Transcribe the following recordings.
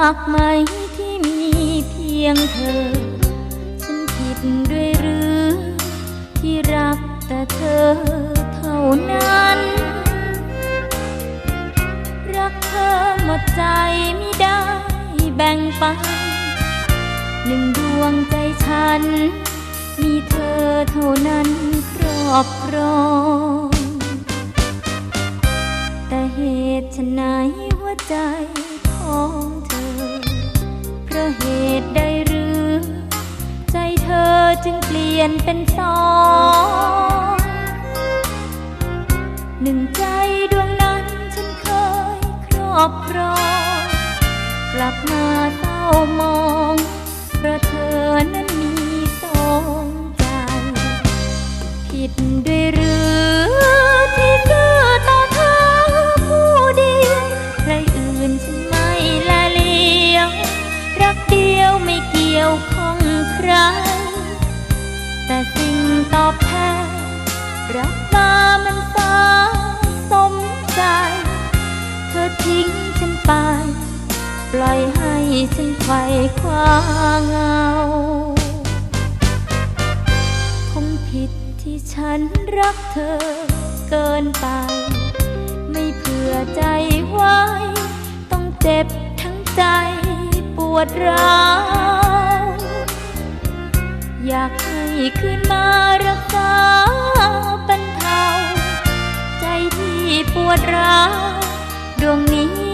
มากไหมที่มีเพียงเธอ ฉันผิดด้วยหรือ ที่รักแต่เธอเท่านั้น รักเธอหมดใจไม่ได้แบ่งปันหนึ่งดวงใจฉัน มีเธอเท่านั้นครอบครองแต่เหตุไฉนหัวใจของเธอ เพราะเหตุใดหรือ ใจเธอจึงเปลี่ยนเป็นสองหนึ่งใจดวงนั้นฉันเคยครอบครอง กลับมาเศร้ามองเพราะเธอนั้น ล่อยให้ฉันไขว่คว้าเงา คงผิดที่ฉันรักเธอเกินไป ไม่เผื่อใจไว้ ต้องเจ็บทั้งใจปวดร้าวอยากให้คืนมารักษาบรรเทา ใจที่ปวดร้าวดวงนี้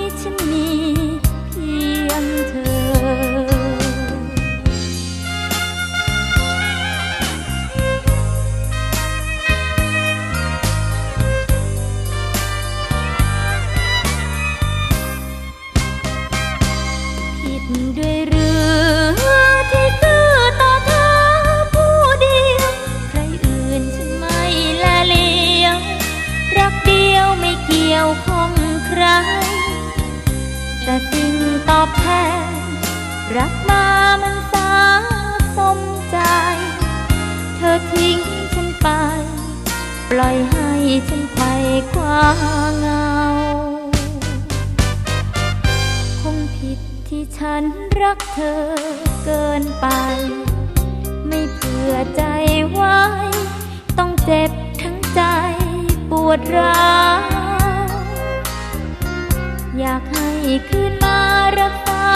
แต่สิ่งตอบแทน รักมามันสาสมใจ เธอทิ้งฉันไป ปล่อยให้ฉันไขว่คว้าเงา คงผิดที่ฉันรักเธอเกินไป ไม่เผื่อใจไว้ ต้องเจ็บทั้งใจปวดร้าว อยากให้คืนมารักษา